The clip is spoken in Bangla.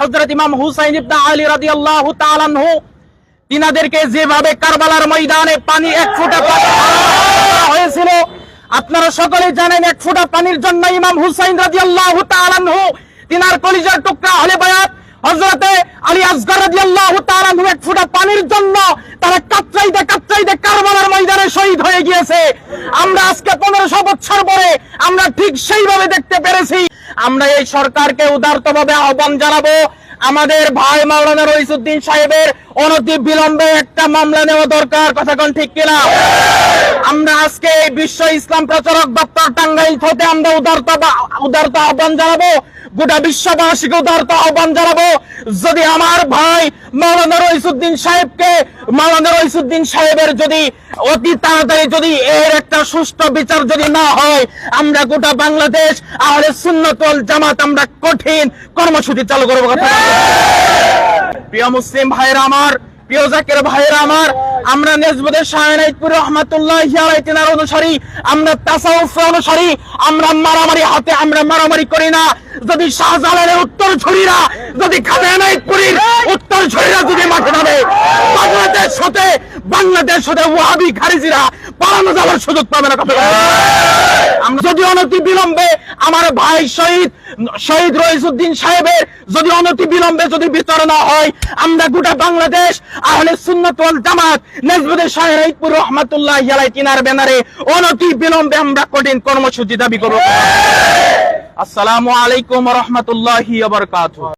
হযরত ইমাম হুসাইন ইবনে আলী রাদিয়াল্লাহু তাআলা আনহু, তিনাদেরকে যেভাবে কারবালার ময়দানে পানি এক ফোঁটা পানি হয়েছিল, আপনারা সকলে জানেন এক ফোঁটা পানির জন্য ইমাম হুসাইন রাদিয়াল্লাহু তাআলা আনহু, তিনার কলিজার টুকরা হলে বায়াত, হযরতে আলী আসগর রাদিয়াল্লাহু তাআলা আনহু এক ফোঁটা পানির জন্য তারা কাতরাইতে কাতরাইতে কারবালার শহীদ হয়ে গিয়েছে। আমরা আজকে পনেরোশো বছর পরে আমরা ঠিক সেইভাবে দেখতে পেরেছি। আমরা এই সরকারকে উদারতভাবে আহ্বান জানাব। আমাদের ভাই মাওলানা রইসুদ্দিন সাহেবের অনতি বিলম্বে একটা মামলা নেওয়া দরকার। কথা কোন ঠিক কিনা? আমরা আজকে বিশ্ব ইসলাম প্রচারক দপ্তর টাঙ্গাইল হতে আমরা উদারতা উদারতা আহ্বান জানাব। গোটা বিশ্ববাসীকে উদারতা আহ্বান জানাব। যদি আমার ভাই মাওলানা রইসুদ্দিন সাহেবকে মাওলানা রইসুদ্দিন সাহেবের যদি অতি তাড়াতাড়ি যদি এর একটা সুষ্ঠু বিচার যদি না হয়, আমরা গোটা বাংলাদেশ, আহলে সুন্নতল জামাত, আমরা কঠিন কর্মসূচি চালু করব। প্রিয় মুসলিম ভাইরা আমার, প্রিয় জাকের ভাইরা আমার আমরা নেজবুদের শাহনাইতপুর রহমাতুল্লাহ তিনার অনুসারী, আমরা তাসাউফ অনুসারী, আমরা মারামারি হাতে আমরা মারামারি করি না যদি শাহজালালের উত্তর ঝুড়িরা যদি খানাইতপুরীর উত্তর ঝুড়িরা যদি মাঠে নামে, বাংলাদেশ হতে বাংলাদেশ হতে ওয়াহাবি খারিজিরা পালানো যাওয়ার সুযোগ পাবে না কথা। আমরা যদি অনতি বিলম্বে আমার ভাই শহীদ শহীদ রহিজুদ্দিন সাহেবের যদি অনতি বিলম্বে যদি বিচার না হয় আমরা গোটা বাংলাদেশ আহলে সুন্নাত ওয়াল জামাত নেজবুদে ইকবুর রহমাতুল্লাহ ইয়ালাই কিনার ব্যানারে অনতি বিলম্বে আমরা কঠিন কর্মসূচি দাবি করব। আসসালামু আলাইকুম ওয়া রাহমাতুল্লাহি ওয়া বারাকাতুহু।